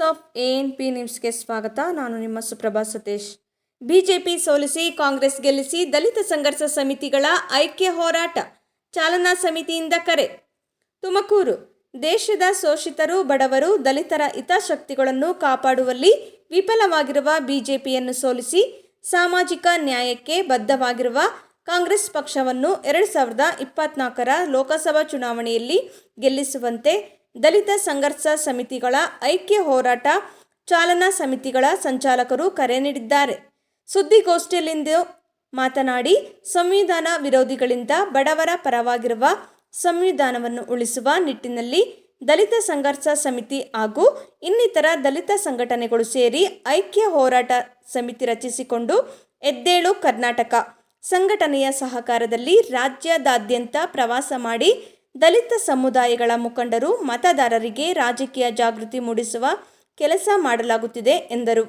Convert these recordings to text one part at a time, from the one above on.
Of N P ನ್ಯೂಸ್ಗೆ ಸ್ವಾಗತ. ನಾನು ನಿಮ್ಮ ಸುಪ್ರಭಾ ಸತೀಶ್. ಬಿಜೆಪಿ ಸೋಲಿಸಿ, ಕಾಂಗ್ರೆಸ್ ಗೆಲ್ಲಿಸಿ, ದಲಿತ ಸಂಘರ್ಷ ಸಮಿತಿಗಳ ಐಕ್ಯ ಹೋರಾಟ ಚಾಲನಾ ಸಮಿತಿಯಿಂದ ಕರೆ. ತುಮಕೂರು, ದೇಶದ ಶೋಷಿತರು, ಬಡವರು, ದಲಿತರ ಹಿತಾಸಕ್ತಿಗಳನ್ನು ಕಾಪಾಡುವಲ್ಲಿ ವಿಫಲವಾಗಿರುವ ಬಿಜೆಪಿಯನ್ನು ಸೋಲಿಸಿ, ಸಾಮಾಜಿಕ ನ್ಯಾಯಕ್ಕೆ ಬದ್ಧವಾಗಿರುವ ಕಾಂಗ್ರೆಸ್ ಪಕ್ಷವನ್ನು ಎರಡು ಸಾವಿರದ ಇಪ್ಪತ್ನಾಲ್ಕರ ಲೋಕಸಭಾ ಚುನಾವಣೆಯಲ್ಲಿ ಗೆಲ್ಲಿಸುವಂತೆ ದಲಿತ ಸಂಘರ್ಷ ಸಮಿತಿಗಳ ಐಕ್ಯ ಹೋರಾಟ ಚಾಲನಾ ಸಮಿತಿಗಳ ಸಂಚಾಲಕರು ಕರೆ ನೀಡಿದ್ದಾರೆ. ಸುದ್ದಿಗೋಷ್ಠಿಯಲ್ಲಿಂದು ಮಾತನಾಡಿ, ಸಂವಿಧಾನ ವಿರೋಧಿಗಳಿಂದ ಬಡವರ ಪರವಾಗಿರುವ ಸಂವಿಧಾನವನ್ನು ಉಳಿಸುವ ನಿಟ್ಟಿನಲ್ಲಿ ದಲಿತ ಸಂಘರ್ಷ ಸಮಿತಿ ಹಾಗೂ ಇನ್ನಿತರ ದಲಿತ ಸಂಘಟನೆಗಳು ಸೇರಿ ಐಕ್ಯ ಹೋರಾಟ ಸಮಿತಿ ರಚಿಸಿಕೊಂಡು ಎದ್ದೇಳು ಕರ್ನಾಟಕ. ಸಂಘಟನೆಯ ಸಹಕಾರದಲ್ಲಿ ರಾಜ್ಯದಾದ್ಯಂತ ಪ್ರವಾಸ ಮಾಡಿ ದಲಿತ ಸಮುದಾಯಗಳ ಮುಖಂಡರು ಮತದಾರರಿಗೆ ರಾಜಕೀಯ ಜಾಗೃತಿ ಮೂಡಿಸುವ ಕೆಲಸ ಮಾಡಲಾಗುತ್ತಿದೆ ಎಂದರು.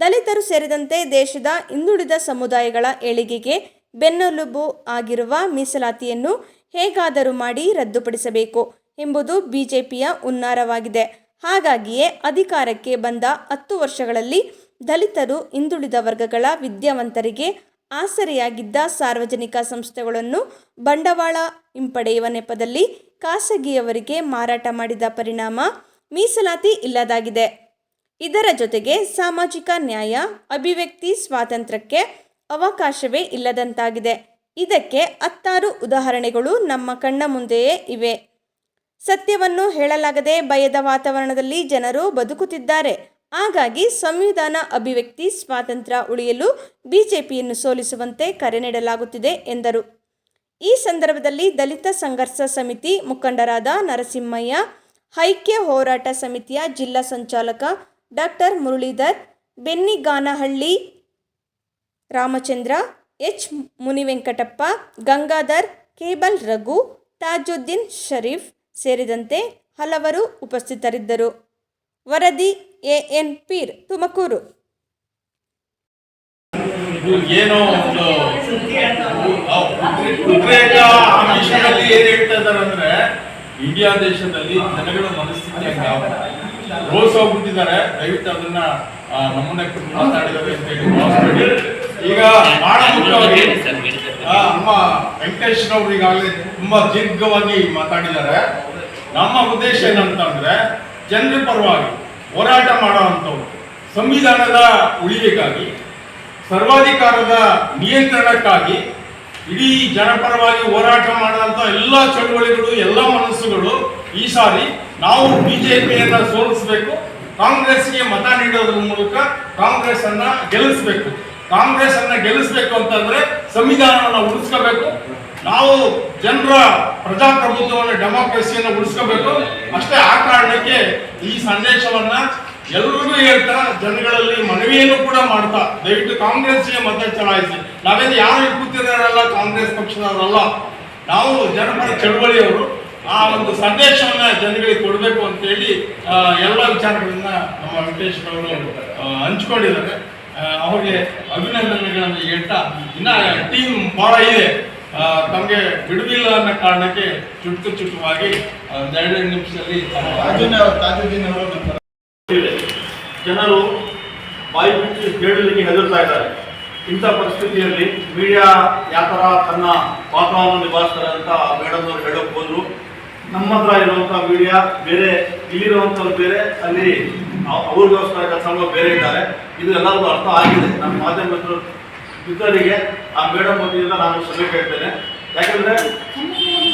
ದಲಿತರು ಸೇರಿದಂತೆ ದೇಶದ ಹಿಂದುಳಿದ ಸಮುದಾಯಗಳ ಏಳಿಗೆಗೆ ಬೆನ್ನೆಲುಬು ಆಗಿರುವ ಮೀಸಲಾತಿಯನ್ನು ಹೇಗಾದರೂ ಮಾಡಿ ರದ್ದುಪಡಿಸಬೇಕು ಎಂಬುದು ಬಿಜೆಪಿಯ ಹುನ್ನಾರವಾಗಿದೆ. ಹಾಗಾಗಿಯೇ ಅಧಿಕಾರಕ್ಕೆ ಬಂದ ಹತ್ತು ವರ್ಷಗಳಲ್ಲಿ ದಲಿತರು ಹಿಂದುಳಿದ ವರ್ಗಗಳ ವಿದ್ಯಾವಂತರಿಗೆ ಆಸರೆಯಾಗಿದ್ದ ಸಾರ್ವಜನಿಕ ಸಂಸ್ಥೆಗಳನ್ನು ಬಂಡವಾಳ ಹಿಂಪಡೆಯುವ ನೆಪದಲ್ಲಿ ಖಾಸಗಿಯವರಿಗೆ ಮಾರಾಟ ಮಾಡಿದ ಪರಿಣಾಮ ಮೀಸಲಾತಿ ಇಲ್ಲದಾಗಿದೆ. ಇದರ ಜೊತೆಗೆ ಸಾಮಾಜಿಕ ನ್ಯಾಯ, ಅಭಿವ್ಯಕ್ತಿ, ಸ್ವಾತಂತ್ರ್ಯಕ್ಕೆ ಅವಕಾಶವೇ ಇಲ್ಲದಂತಾಗಿದೆ. ಇದಕ್ಕೆ ಹತ್ತಾರು ಉದಾಹರಣೆಗಳು ನಮ್ಮ ಕಣ್ಣ ಮುಂದೆಯೇ ಇವೆ. ಸತ್ಯವನ್ನು ಹೇಳಲಾಗದೆ ಭಯದ ವಾತಾವರಣದಲ್ಲಿ ಜನರು ಬದುಕುತ್ತಿದ್ದಾರೆ. ಹಾಗಾಗಿ ಸಂವಿಧಾನ ಅಭಿವ್ಯಕ್ತಿ ಸ್ವಾತಂತ್ರ್ಯ ಉಳಿಯಲು ಬಿಜೆಪಿಯನ್ನು ಸೋಲಿಸುವಂತೆ ಕರೆ ನೀಡಲಾಗುತ್ತಿದೆ ಎಂದರು. ಈ ಸಂದರ್ಭದಲ್ಲಿ ದಲಿತ ಸಂಘರ್ಷ ಸಮಿತಿ ಮುಖಂಡರಾದ ನರಸಿಂಹಯ್ಯ, ಐಕ್ಯ ಹೋರಾಟ ಸಮಿತಿಯ ಜಿಲ್ಲಾ ಸಂಚಾಲಕ doctor Muralidhar Bennigaanahalli Ramachandra, H Munivenkatappa, Gangadhar, cable Raghu, Tajuddin Sharif ಸೇರಿದಂತೆ ಹಲವರು ಉಪಸ್ಥಿತರಿದ್ದರು. ವರದಿ ಎಎನ್ ಪೀರ್ ತುಮಕೂರು. ಏನೋ ಒಂದು ಆ ಹೇಳ್ತಾ ಇದ್ದಾರೆ ಅಂದ್ರೆ ಇಂಡಿಯಾ ದೇಶದಲ್ಲಿ ಜನಗಳ ಮನಸ್ಥಿತಿ ರೋಸ್ ಹೋಗ್ಬಿಟ್ಟಿದ್ದಾರೆ. ದಯವಿಟ್ಟು ಅದನ್ನ ನಮ್ಮನ್ನ ಮಾತಾಡಿದ್ದಾರೆ ಅಂತ ಹೇಳಿ ಈಗ ಆ, ನಮ್ಮ ವೆಂಕಟೇಶ್ ಅವರು ಈಗಾಗಲೇ ತುಂಬಾ ದೀರ್ಘವಾಗಿ ಮಾತಾಡಿದ್ದಾರೆ. ನಮ್ಮ ಉದ್ದೇಶ ಏನಂತಂದ್ರೆ ಜನರ ಪರವಾಗಿ ಹೋರಾಟ ಮಾಡುವಂಥವ್ರು. ಸಂವಿಧಾನದ ಉಳಿವಿಗಾಗಿ, ಸರ್ವಾಧಿಕಾರದ ನಿಯಂತ್ರಣಕ್ಕಾಗಿ ಇಡೀ ಜನಪರವಾಗಿ ಹೋರಾಟ ಮಾಡುವಂಥ ಎಲ್ಲ ಚಳುವಳಿಗಳು, ಎಲ್ಲ ಮನಸ್ಸುಗಳು ಈ ಸಾರಿ ನಾವು ಬಿಜೆಪಿಯನ್ನು ಸೋಲಿಸಬೇಕು. ಕಾಂಗ್ರೆಸ್ಗೆ ಮತ ನೀಡೋದ್ರ ಮೂಲಕ ಕಾಂಗ್ರೆಸ್ ಅನ್ನ ಗೆಲ್ಲಿಸಬೇಕು. ಕಾಂಗ್ರೆಸ್ ಅನ್ನ ಗೆಲ್ಲಿಸಬೇಕು ಅಂತಂದ್ರೆ ಸಂವಿಧಾನವನ್ನ ಉಳಿಸ್ಕೋಬೇಕು. ನಾವು ಜನರ ಪ್ರಜಾಪ್ರಭುತ್ವವನ್ನು ಡೆಮೋಕ್ರಸಿಯನ್ನು ಉಳಿಸ್ಕೋಬೇಕು. ಅಷ್ಟೇ ಆ ಕಾರಣಕ್ಕೆ ಈ ಸಂದೇಶವನ್ನ ಎಲ್ರಿಗೂ ಹೇಳ್ತಾ, ಜನಗಳಲ್ಲಿ ಮನವಿಯನ್ನು ಕೂಡ ಮಾಡ್ತಾ, ದಯವಿಟ್ಟು ಕಾಂಗ್ರೆಸ್ಗೆ ಮತ ಚಲಾಯಿಸಿ. ನಾವೇನು ಯಾರು ಕೂತಿರೋರಲ್ಲ ಕಾಂಗ್ರೆಸ್ ಪಕ್ಷದವರಲ್ಲ. ನಾವು ಜನಪರ ಚಳವಳಿಯವರು. ಆ ಒಂದು ಸಂದೇಶವನ್ನ ಜನಗಳಿಗೆ ಕೊಡಬೇಕು ಅಂತ ಹೇಳಿ ಎಲ್ಲ ವಿಚಾರಗಳನ್ನ ನಮ್ಮ ವೆಂಕಟೇಶ್ ಅವರು ಹಂಚ್ಕೊಂಡಿದ್ದಾರೆ. ಅವ್ರಿಗೆ ಅಭಿನಂದನೆಗಳನ್ನು ಹೇಳ್ತಾ, ಇನ್ನ ಟೀಮ್ ಬಹಳ ಇದೆ. ತಮಗೆ ಬಿಡುವಿಲ್ಲ ಅನ್ನೋ ಕಾರಣಕ್ಕೆ ಚುಟುಕು ಚುಟುವಾಗಿ ಎರಡನೇ ಒಂದೆರಡು ನಿಮಿಷದಲ್ಲಿ ಜನರು ಬಾಯಿ ಬಿಟ್ಟು ಹೇಳಲಿಕ್ಕೆ ಹೆದರ್ತಾ ಇದ್ದಾರೆ. ಇಂಥ ಪರಿಸ್ಥಿತಿಯಲ್ಲಿ ಮೀಡಿಯಾ ಯಾವ ಥರ ತನ್ನ ಪಾತ್ರವನ್ನು ನಿಭಾಯಿಸ್ತಾರೆ ಅಂತ ಮೇಡಮ್ ಅವರು ಹೇಳೋಕೆ ಹೋದ್ರು. ನಮ್ಮ ಹತ್ರ ಇರುವಂಥ ಮೀಡಿಯಾ ಬೇರೆ ಇಲ್ಲಿರುವಂಥವ್ರು ಬೇರೆ ಅಲ್ಲಿ ಅವ್- ಅವ್ರಿಗೋಸ್ಕರ ಕೆಲಸ ಬೇರೆ ಇದ್ದಾರೆ. ಇದು ಎಲ್ಲರಿಗೂ ಅರ್ಥ ಆಗಿದೆ. ನಮ್ಮ ಮಾಧ್ಯಮ ಮಿತ್ರರಿಗೆ ಆ ಮೇಡಮ್ ವತಿಯಿಂದ ನಾನು ಸಭೆ ಕೇಳ್ತೇನೆ. ಯಾಕಂದ್ರೆ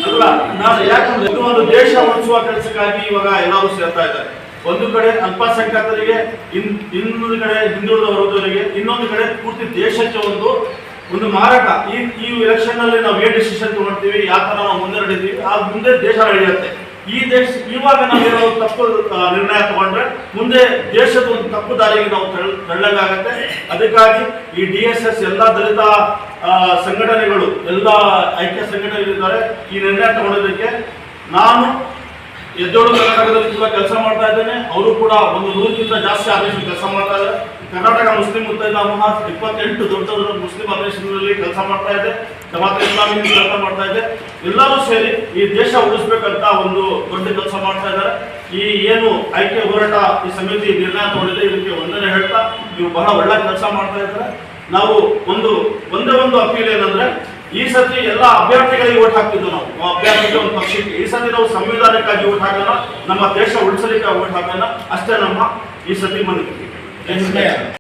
ಅಲ್ಲ, ನಾನು ಯಾಕಂದ್ರೆ ಇದು ಒಂದು ದೇಶ ಉಳಿಸುವ ಕೆಲಸಕ್ಕಾಗಿ ಇವಾಗ ಎಲ್ಲರೂ ಸೇರ್ತಾ ಇದ್ದಾರೆ. ಒಂದು ಕಡೆ ಅಲ್ಪಸಂಖ್ಯಾತರಿಗೆ ಇನ್, ಇನ್ನೊಂದು ಕಡೆ ಹಿಂದುಳಿದ ಇನ್ನೊಂದು ಕಡೆ ಪೂರ್ತಿ ದೇಶಕ್ಕೆ ಒಂದು ಒಂದು ಮಾರಾಟ. ಈ ಈ ಎಲೆಕ್ಷನ್ನಲ್ಲಿ ನಾವು ಏನ್ ಡಿಸಿಷನ್ ತಗೊಳ್ತೀವಿ ಯಾವ ತರ ನಾವು ಮುಂದೆ ನಡೀತೀವಿ ಆ ಮುಂದೆ ದೇಶ ನಡೆಯುತ್ತೆ. ಈ ದೇಶ, ಇವಾಗ ನಾವೇನೋ ತಪ್ಪು ನಿರ್ಣಯ ತಗೊಂಡ್ರೆ ಮುಂದೆ ದೇಶದ ಒಂದು ತಪ್ಪು ದಾರಿಗೆ ನಾವು ತಳ್ಳ- ತಳ್ಳಲಾಗತ್ತೆ ಅದಕ್ಕಾಗಿ ಈ ಡಿ ಎಸ್ ಎಸ್ ಎಲ್ಲ ದಲಿತ ಸಂಘಟನೆಗಳು, ಎಲ್ಲ ಐಕ್ಯ ಸಂಘಟನೆಗಳಿದ್ದಾರೆ ಈ ನಿರ್ಣಯ ತಗೊಳ್ಳೋದಕ್ಕೆ ನಾನು ಎದ್ದೋಳು ಕರ್ನಾಟಕದಲ್ಲಿ ಕೂಡ ಕೆಲಸ ಮಾಡ್ತಾ ಇದ್ದೇನೆ. ಅವರು ಕೂಡ ಒಂದು ನೂರಕ್ಕಿಂತ ಜಾಸ್ತಿ ಆದೇಶ ಕೆಲಸ ಮಾಡ್ತಾ ಇದ್ದಾರೆ. ಕರ್ನಾಟಕ ಮುಸ್ಲಿಂ ಮುತ್ತೈದ ಮಹಾಸ್ ಇಪ್ಪತ್ತೆಂಟು ದೊಡ್ಡ ದೊಡ್ಡ ಮುಸ್ಲಿಂ ಅಧಿವೇಶನದಲ್ಲಿ ಕೆಲಸ ಮಾಡ್ತಾ ಇದೆ. ಜಮಾತ್ ಇಸ್ಲಾಮಿ ಕೆಲಸ ಮಾಡ್ತಾ ಇದೆ. ಎಲ್ಲರೂ ಸೇರಿ ಈ ದೇಶ ಉಳಿಸ್ಬೇಕಂತ ಒಂದು ದೊಡ್ಡ ಕೆಲಸ ಮಾಡ್ತಾ ಇದ್ದಾರೆ. ಈ ಏನು ಐಕ್ಯ ಹೋರಾಟ ಈ ಸಮಿತಿ ನಿರ್ಣಯ ತಗೊಂಡಿದೆ, ಇದಕ್ಕೆ ಒಂದನೇ ಹೇಳ್ತಾ ನೀವು ಬಹಳ ಒಳ್ಳೆ ಕೆಲಸ ಮಾಡ್ತಾ ಇದ್ದಾರೆ. ನಾವು ಒಂದು, ಒಂದೇ ಒಂದು ಅಪೀಲ್ ಏನಂದ್ರೆ, ಈ ಸತಿ ಎಲ್ಲ ಅಭ್ಯರ್ಥಿಗಳಿಗೆ ಓಟ್ ಹಾಕ್ತಿದ್ವು ನಾವು. ಅಭ್ಯರ್ಥಿಗೆ ಒಂದು ಪಕ್ಷಕ್ಕೆ. ಈ ಸತಿ ನಾವು ಸಂವಿಧಾನಕ್ಕಾಗಿ ಓಟ್ ಹಾಕೋಣ ನಮ್ಮ ದೇಶ ಉಳಿಸಲಿಕ್ಕೆ ಓಟ್ ಹಾಕೋಣ ಅಷ್ಟೇ ನಮ್ಮ ಈ ಸತಿ ಮನವಿ. Eles.